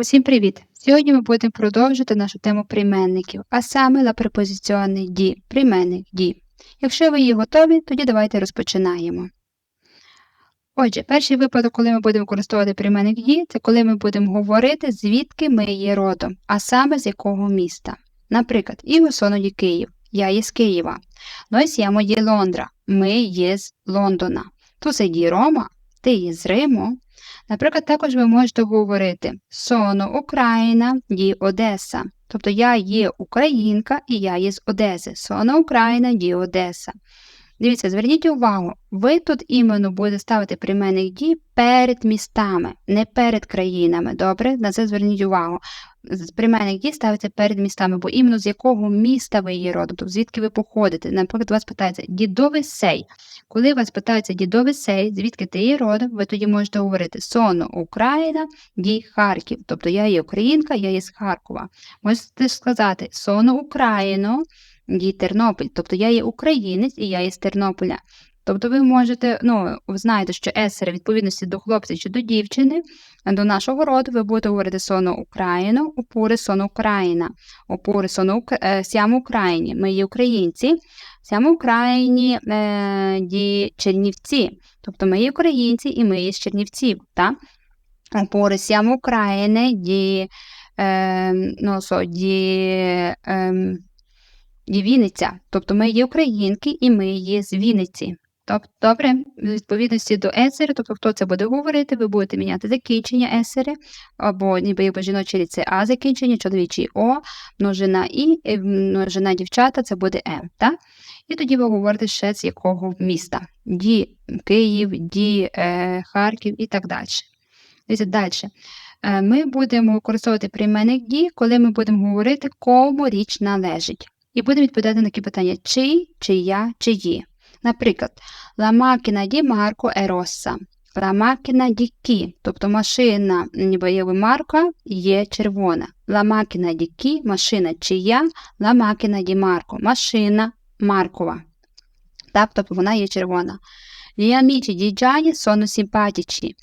Усім привіт! Сьогодні ми будемо продовжувати нашу тему прийменників, а саме la препозиціонний ді, прийменник ді. Якщо ви є готові, тоді давайте розпочинаємо. Отже, перший випадок, коли ми будемо використовувати прийменник ді, це коли ми будемо говорити, звідки ми є родом, а саме з якого міста. Наприклад, Іго соно ді Київ, я є з Києва. Noi siamo di Лондра, ми є з Лондона. Tu sei di ти є з Риму. Наприклад, також ви можете говорити Соно Україна ді Одеса. Тобто я є українка і я є з Одеси. Соно Україна ді Одеса. Дивіться, зверніть увагу, ви тут іменно будете ставити прийменник дій перед містами, не перед країнами. Добре? На це зверніть увагу. Прийменник дій ставиться перед містами, бо іменно з якого міста ви є родом, тобто звідки ви походите. Наприклад, вас питається дідовий сей. Коли вас питаються дідовий сей, звідки ти є родом, ви тоді можете говорити Соно Україна, дій Харків. Тобто я є українка, я є з Харкова. Можете сказати Соно Україно дій Тернопіль. Тобто я є українець і я є з Тернополя. Тобто ви можете, ну, ви знаєте, що есери відповідності до хлопця чи до дівчини, до нашого роду ви будете говорити соно Україну, опури соно Україна, опури соно сямо Україні. Ми є українці, сямо Україні е, ді Чернівці. Тобто ми є українці і ми є з Чернівців. так? Опури сямо України, ді, е, ну, со, ді, е, Вінниця. Тобто ми є українки і ми є з Вінниці. Тобто, добре, в відповідності до есери, тобто хто це буде говорити, ви будете міняти закінчення есери, або ніби жіночі це А закінчення, чоловічий О, множина І, множина дівчата це буде М. так? І тоді ви говорите ще з якого міста. Ді Київ, Ді е, Харків і так далі. Дивіться, далі. Е, ми будемо використовувати прийменник Ді, коли ми будемо говорити, кому річ належить. І будемо відповідати на такі питання: чий, чия, чиї. Наприклад, la macchina di Marco è rossa. La macchina di chi, тобто машина ніби марка є червона. La macchina di chi, машина чия, la macchina di Marco, машина Маркова. Тобто вона є червона. Gli amici di Gianni sono simpatici.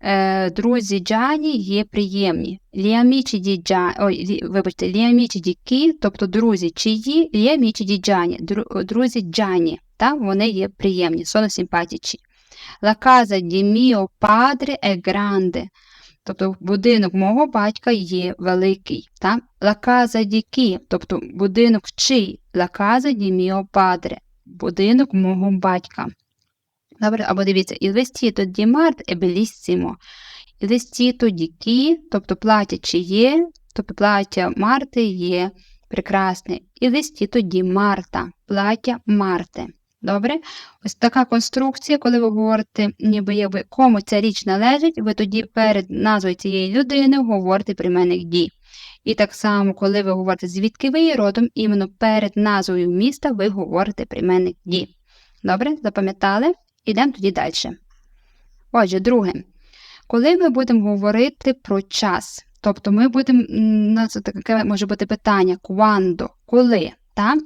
Е, друзі Джані є приємні. Ліамічі ді Джані, ой, вибачте, ліамічі ді Кі, тобто друзі чиї, ліамічі ді Джані, друзі Джані, та вони є приємні, соно симпатічі. Di mio padre è grande. Тобто будинок мого батька є великий. Та? Di chi, тобто будинок чий. Di mio padre. Будинок мого батька. Добре, або дивіться, di Mart è bellissimo. Il vestito di тобто плаття чиє, тобто плаття Марти є прекрасне. Il vestito di Marta, плаття Марти. Добре? Ось така конструкція, коли ви говорите, ніби якби кому ця річ належить, ви тоді перед назвою цієї людини говорите прийменник дій. І так само, коли ви говорите, звідки ви є родом, іменно перед назвою міста ви говорите прийменник дій. Добре, запам'ятали? Ідемо тоді далі. Отже, друге, коли ми будемо говорити про час, тобто ми будемо, на це таке може бути питання, quando, коли. Так?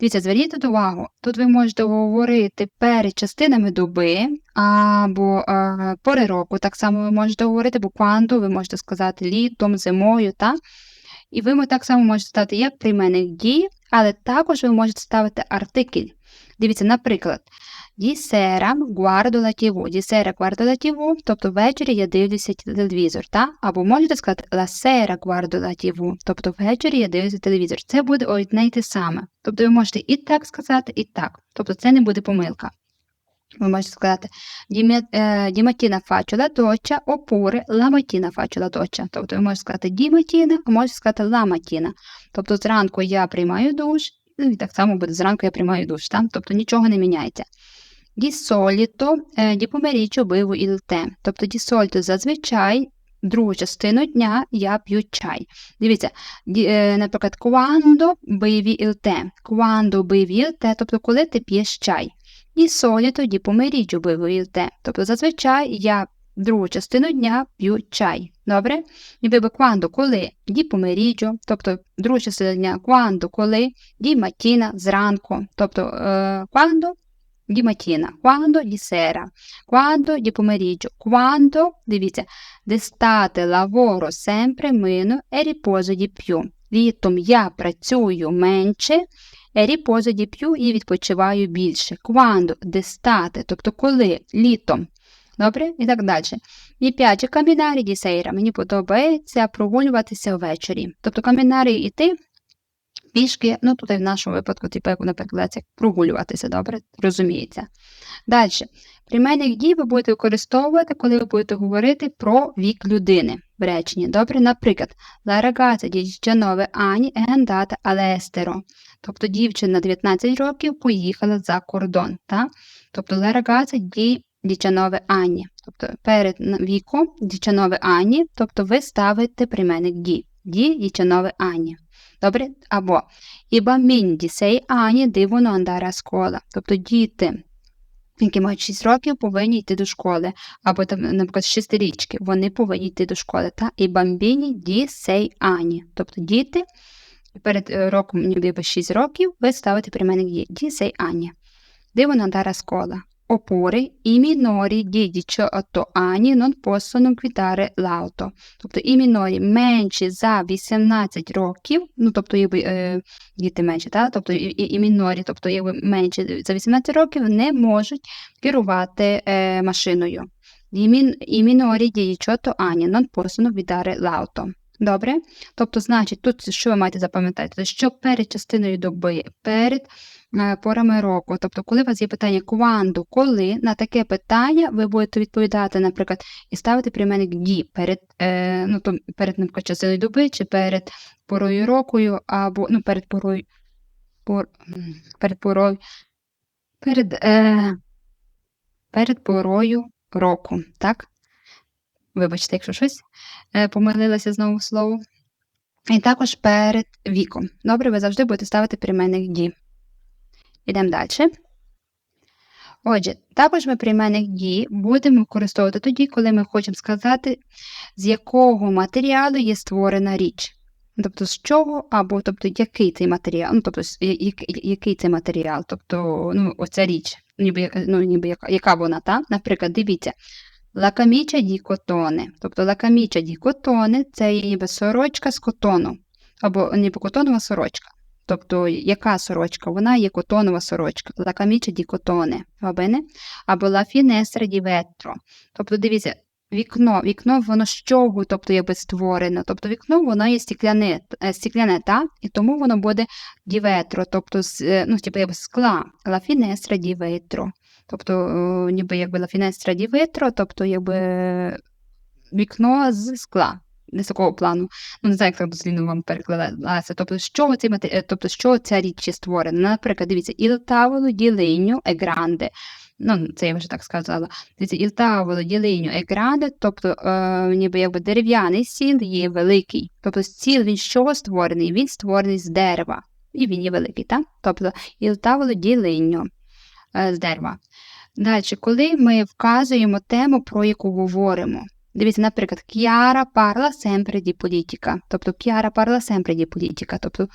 Дивіться, зверніть увагу, тут ви можете говорити перед частинами доби або е, пори року, так само ви можете говорити, бо quando ви можете сказати літом, зимою. так? І ви так само можете ставити як прийменник дії, але також ви можете ставити артикль. Дивіться, наприклад, Di sera guardo la TV. Di тобто ввечері я дивлюся телевізор. Та? Або можете сказати la sera guardo la TV, тобто ввечері я дивлюся телевізор. Це буде одне й те саме. Тобто ви можете і так сказати, і так. Тобто це не буде помилка. Ви можете сказати la doccia oppure la mattina faccio la doccia. Тобто ви можете сказати mattina, а можете сказати mattina. Тобто зранку я приймаю душ, і так само буде зранку я приймаю душ. Так? Тобто нічого не міняється. Di pomeriggio bevo il tè. Тобто solito зазвичай другу частину дня я п'ю чай. Дивіться, наприклад, quando il tè. Quando il tè, тобто коли ти п'єш чай. Di pomeriggio bevo il tè. Тобто зазвичай я другу частину дня п'ю чай. Добре? Ніби quando, коли, di pomeriggio, тобто другу частину дня, quando, коли, di mattina, зранку. Тобто, quando di mattina, quando di sera, quando di pomeriggio, quando, дивіться, d'estate lavoro sempre meno e riposo di più. Літом я працюю менше, e riposo di più і відпочиваю більше. Quando, d'estate, тобто коли, літом. Добре? І так далі. І п'ять, камінарі ді сейра. Мені подобається прогулюватися ввечері. Тобто камінарі йти пішки, ну тут в нашому випадку, типу, як наприклад, як прогулюватися, добре, розуміється. Далі. Прийменник дій ви будете використовувати, коли ви будете говорити про вік людини в реченні. Добре, наприклад, la ragazza di 19 anni. Тобто дівчина 19 років поїхала за кордон. Так? Тобто la ragazza di 19 anni. Тобто перед віком 19 anni, тобто ви ставите прийменник ді. Ді 19 anni. Добре? Або bambini di 6 anni devono andare. Тобто діти, які мають 6 років, повинні йти до школи. Або, там, наприклад, 6 річки, вони повинні йти до школи. Та? І di 6 anni. Тобто діти, перед роком, ніби 6 років, ви ставите прийменник di, di 6 anni. Devono andare Oppure i minori di 18 anni non possono guidare l'auto. Тобто і мінорі менші за 18 років, ну тобто якби, е, діти менші, так? тобто і, і, і мінорі, тобто якби менші за 18 років не можуть керувати е, машиною. І, мін, і мінорі di 18 anni non possono guidare l'auto. Добре? Тобто, значить, тут що ви маєте запам'ятати? Що перед частиною доби, перед порами року. Тобто, коли у вас є питання кванду, коли на таке питання ви будете відповідати, наприклад, і ставити прийменник ді перед е, ну, то, перед наприклад, частиною доби, чи перед порою рокою, або ну, перед порою пор, перед порою, перед, е, перед порою року. так? Вибачте, якщо щось е, помилилася знову слово. І також перед віком. Добре, ви завжди будете ставити прийменник ді. Ідемо далі. Отже, також ми прийменник дії будемо використовувати тоді, коли ми хочемо сказати, з якого матеріалу є створена річ. Тобто, з чого, або тобто, який цей матеріал, ну, тобто, який цей матеріал, тобто, ну, оця річ, ніби, ну, ніби яка, яка вона, та? Наприклад, дивіться, лакаміча ді котоне. Тобто лакаміча ді котоне це ніби сорочка з котону, або ніби котонова сорочка. Тобто, яка сорочка? Вона є котонова сорочка, la camicia di cotone? Або la finestra di. Тобто, дивіться, вікно, вікно воно з чого, тобто, якби створено. Тобто вікно воно є стікляне, е, стікляне так? і тому воно буде di vetro, тобто з, е, ну, типу, якби скла, la finestra di. Тобто, ніби якби la finestra тобто, якби вікно з скла високого плану. Ну, не знаю, як так дослідно вам перекладалася. Тобто, що ці матері... тобто, що ця річ створена. Наприклад, дивіться, il tavolo di. Ну, це я вже так сказала. Дивіться, il tavolo di тобто, е, ніби якби дерев'яний стіл є великий. Тобто, стіл він з чого створений? Він створений з дерева. І він є великий, так? Тобто, il tavolo е, з дерева. Далі, коли ми вказуємо тему, про яку говоримо, Дивіться, наприклад, Chiara parla sempre di politica. Тобто Chiara parla sempre di politica. Тобто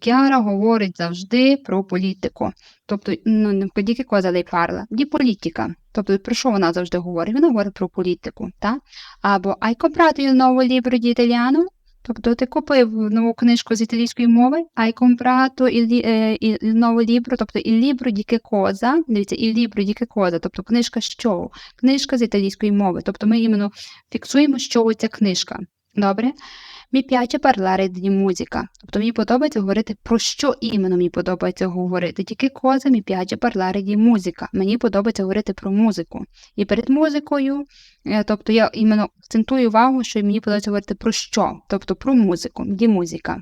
Chiara говорить завжди про політику. Тобто, ну, не che cosa lei parla? Di politica. Тобто, про що вона завжди говорить? Вона говорить про політику. Так? Або hai comprato il nuovo libro di? Тобто ти купив нову книжку з італійської мови, hai comprato il, il, il nuovo libro, тобто il libro di che дивіться, il libro di che тобто книжка що? Книжка з італійської мови. Тобто ми іменно фіксуємо, що ця книжка. Добре? Mi piace parlare di musica. Тобто мені подобається говорити, про що іменно мені подобається говорити. Тільки коза mi piace parlare di musica. Мені подобається говорити про музику. І перед музикою, е, тобто я іменно акцентую увагу, що мені подобається говорити про що, тобто про музику, di musica.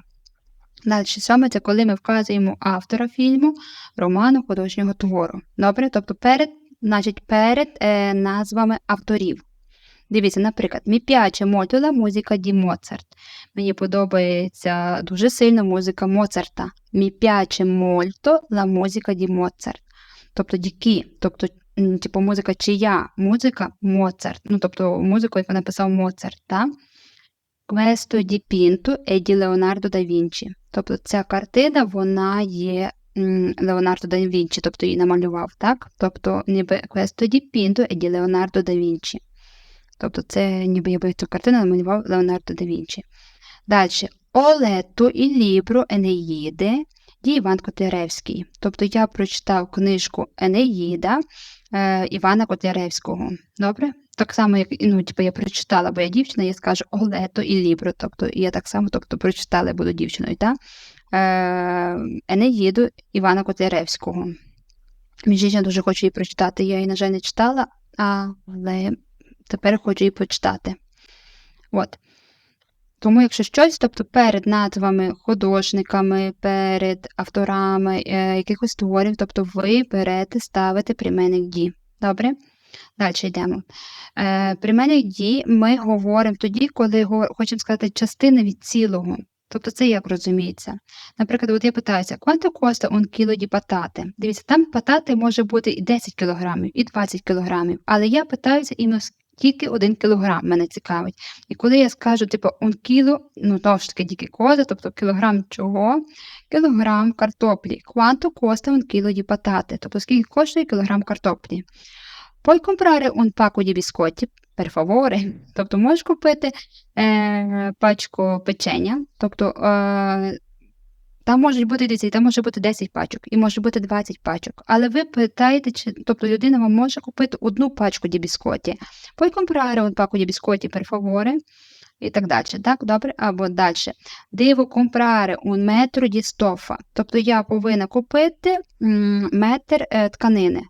Далі саме це коли ми вказуємо автора фільму, роману, художнього твору. Добре? Тобто перед, значить, перед е, назвами авторів. Дивіться, наприклад, piace molto la musica di Mozart. Мені подобається дуже сильно музика Моцарта. Mi piace molto la musica di Mozart. Тобто діки, тобто, типу, музика чия? Музика Моцарт. Ну, тобто музику, яку написав Моцарт. так? Questo dipinto è di Leonardo da Vinci. Тобто ця картина, вона є Леонардо да Вінчі, тобто її намалював, так? Тобто ніби questo dipinto è di Leonardo da Vinci. Тобто це ніби якби цю картину намалював Леонардо да Вінчі. Далі. Letto il libro Енеїди di Іван Котляревський. Тобто я прочитав книжку Енеїда е, Івана Котляревського. Добре? Так само, як ну, типу, я прочитала, бо я дівчина, я скажу Олето і Лібро. Тобто я так само тобто, прочитала, я буду дівчиною. Так? Е, Енеїду Івана Котляревського. Між іншим, дуже хочу її прочитати. Я її, на жаль, не читала, але тепер хочу її почитати. От. Тому, якщо щось, тобто перед назвами художниками, перед авторами е, якихось творів, тобто ви берете, ставите прийменник «ді». Добре? Далі йдемо. Е, Прийменник «ді» ми говоримо тоді, коли хочемо сказати частина від цілого. Тобто це як розуміється. Наприклад, от я питаюся, quanto costa un chilo di patate? Дивіться, там патати може бути і 10 кг, і 20 кг, але я питаюся іменно тільки 1 кг мене цікавить. І коли я скажу, типу, un kilo, ну, знову ж таки, тільки коза, тобто кілограм чого? Кілограм картоплі. Quanto costa un chilo di patate? Тобто, скільки коштує кілограм картоплі? Puoi comprare un pacco di biscotti, per favore. Тобто, можеш купити е, пачку печення. Тобто, е, там можуть бути дивіться, там може бути 10 пачок і може бути 20 пачок. Але ви питаєте, чи тобто людина вам може купити одну пачку ді. Puoi comprare un pacco di biscotti, per favore? І так далі. Так, добре? Або далі. Devo comprare un metro di stoffa. Тобто я повинна купити метр е, тканини.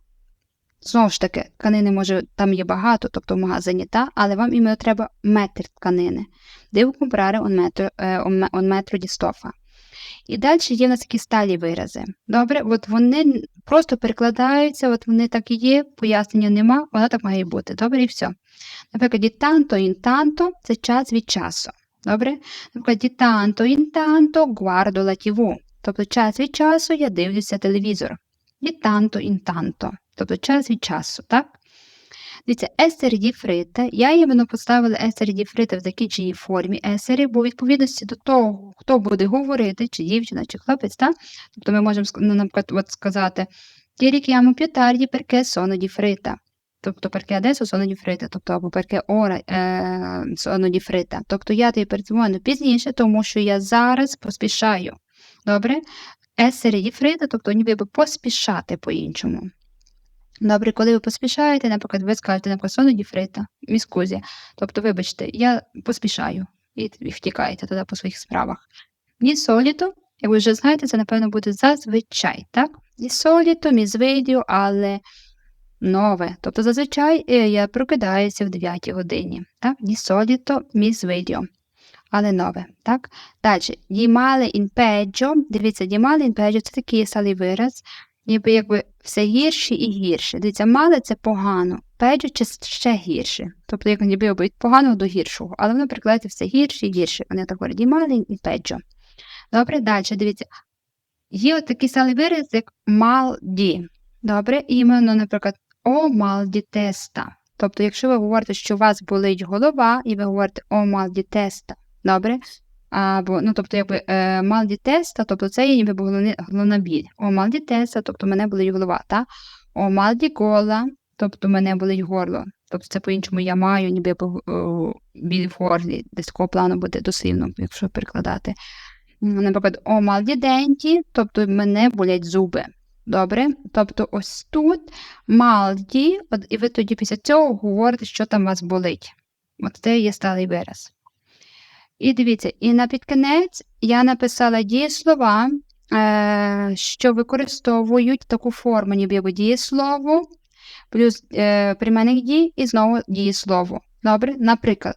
Знову ж таки, тканини може там є багато, тобто в магазині, та, але вам іменно треба метр тканини. Devo comprare un metro, un me- un metro di. І далі є в нас такі сталі вирази. Добре, от вони просто перекладаються, от вони так і є, пояснення нема, воно так має бути. Добре, і все. Наприклад, tanto in tanto – це час від часу. Добре? Наприклад, tanto in tanto guardo la. Тобто час від часу я дивлюся телевізор. In tanto. Тобто час від часу, так? Дивіться, есері ді фрита. Я іменно поставила есері ді фрита в закінченій формі есері, бо у відповідності до того, хто буде говорити, чи дівчина, чи хлопець, так? Тобто ми можемо, ну, наприклад, от сказати «Ti richiamo più perché sono di fretta». Тобто perché adesso sono di тобто або perché ora е, sono di. Тобто я тобі передзвоню пізніше, тому що я зараз поспішаю. Добре? Essere di тобто ніби поспішати по-іншому. Добре, коли ви поспішаєте, наприклад, ви скажете, di fretta, mi scusi. Тобто, вибачте, я поспішаю і втікаєте туди по своїх справах. Di solito, як ви вже знаєте, це, напевно, буде зазвичай, так? Di solito mi sveglio alle нове. Тобто зазвичай е, я прокидаюся в 9 годині. Так? Di solito mi sveglio. Але нове. Так? Далі. In peggio. Дивіться, in peggio – це такий сталий вираз, ніби якби все гірше і гірше. Дивіться, мале це погано, це ще гірше. Тобто, як ніби від поганого до гіршого. Але воно перекладається все гірше і гірше. Вони так говорять, di male in peggio. Добре, далі, дивіться. Є от такий сталий вираз, як di. Добре, іменно, наприклад, о di testa. Тобто, якщо ви говорите, що у вас болить голова, і ви говорите о di testa, добре? Або, ну, тобто, якби е, mal di тобто це є ніби головна біль. О di testa, тобто мене болить голова, та? О di gola, тобто мене болить горло. Тобто це по-іншому я маю ніби біль в горлі, десь такого плану буде дослівно, якщо перекладати. Наприклад, о di denti, тобто мене болять зуби. Добре? Тобто ось тут малді, і ви тоді після цього говорите, що там вас болить. От це є сталий вираз. І дивіться, і на підкінець я написала дієслова, е, що використовують таку форму, ніби дієслову, плюс е, прийменник дій і знову дієслово. Добре? Наприклад,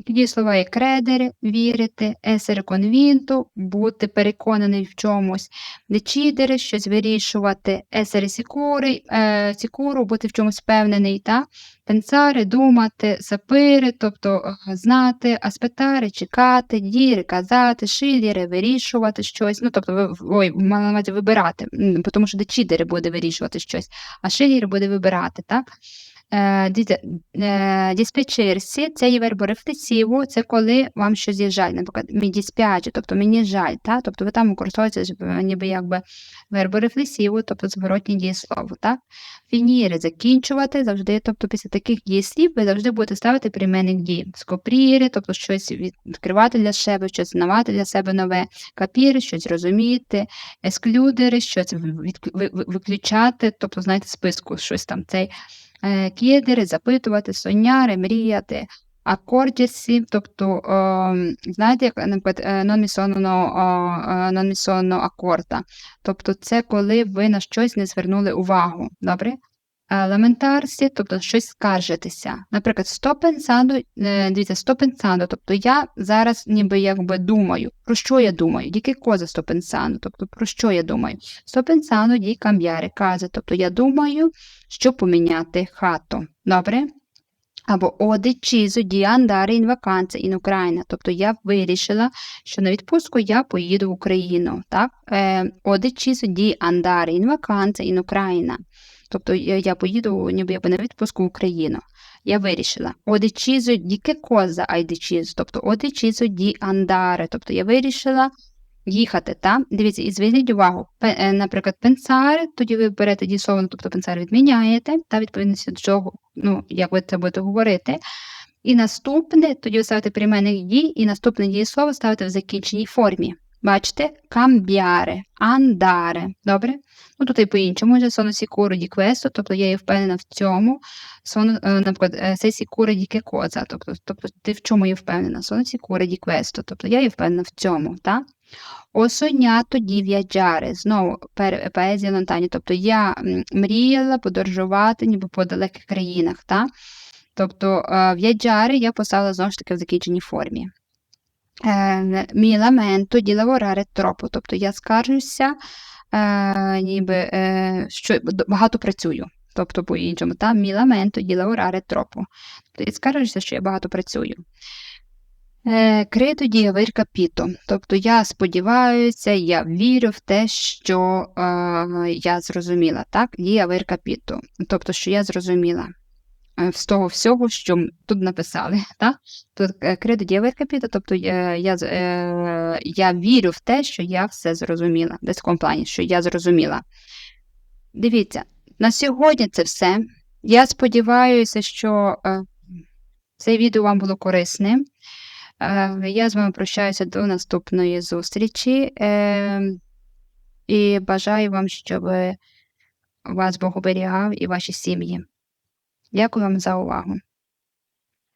такі дієслова як кредери, вірити, есере конвінту, бути переконаний в чомусь, дечідери, щось вирішувати, есери сікури, е, сікуру, бути в чомусь впевнений, та? пенсари, думати, сапири, тобто е, знати, аспетари, чекати, діри, казати, шиліри, вирішувати щось, ну, тобто, ой, мала вибирати, тому що дечідери буде вирішувати щось, а шиліри буде вибирати, так? Е, е, диспетчерсі це є вербо рефлексиву, це коли вам щось є жаль. Наприклад, мені диспяче, тобто мені жаль, та? тобто ви там використовуєте ніби якби вербо рефлексиву, тобто зворотні дієслово. Фініри закінчувати завжди, тобто після таких дієслів ви завжди будете ставити прийменник дії. Скопріри, тобто щось відкривати для себе, щось знавати для себе нове, капіри, щось розуміти, есклюдери, щось виключати, тобто, знаєте, списку щось там цей. Е, кідери, запитувати, соняри, мріяти, акордісів, тобто, знаєте, як, наприклад, нонмісонно акорда. Тобто це коли ви на щось не звернули увагу. Добре? Елементарсі, тобто щось скаржитися. Наприклад, pensando, е, дивіться, pensando, тобто я зараз ніби якби думаю. Про що я думаю? Діки коза sto pensando, тобто про що я думаю? Pensando di cambiare casa, тобто я думаю, що поміняти хату. Добре? Або ho deciso di andare in vacanza Україна. Тобто я вирішила, що на відпустку я поїду в Україну. Так? Di andare in vacanza Україна. Тобто я, я поїду ніби якби на відпуску в Україну. Я вирішила. Che cosa hai deciso? Тобто deciso di andare. Тобто я вирішила їхати. Та? Дивіться, і зверніть увагу, наприклад, пенсари, тоді ви берете дієслово, тобто пенсар відміняєте, та відповідності до чого, ну, як ви це будете говорити. І наступне, тоді ви ставите прийменник дій, і наступне дієслово ставите в закінченій формі. Бачите? Камбіаре, андаре. Добре? Ну, тут і по-іншому вже соно сікуро ді квесто, тобто я є впевнена в цьому. Соно, наприклад, се сікуро ді кекоза, тобто, тобто ти в чому є впевнена? Соно сікуро ді квесто, тобто я є впевнена в цьому. так? Sognato di viaggiare. Знову поезія Лантані. Тобто я мріяла подорожувати ніби по далеких країнах. Та? Тобто в'яджари я поставила знову ж таки в закінченій формі. Mi lamento di lavorare troppo. Тобто я скаржуся, е, ніби е, що багато працюю. Тобто, по-іншому, та mi lamento di lavorare troppo. Тобто я скаржуся, що я багато працюю. Credo di aver capito. Тобто я сподіваюся, я вірю в те, що е, я зрозуміла. так? Di aver. Тобто, що я зрозуміла е, з того всього, що тут написали. так? Тут credo di aver тобто я, я, е, я вірю в те, що я все зрозуміла. В такому плані, що я зрозуміла. Дивіться, на сьогодні це все. Я сподіваюся, що е, це відео вам було корисним. Е, я з вами прощаюся до наступної зустрічі е, і бажаю вам, щоб вас Бог оберігав і ваші сім'ї. Дякую вам за увагу.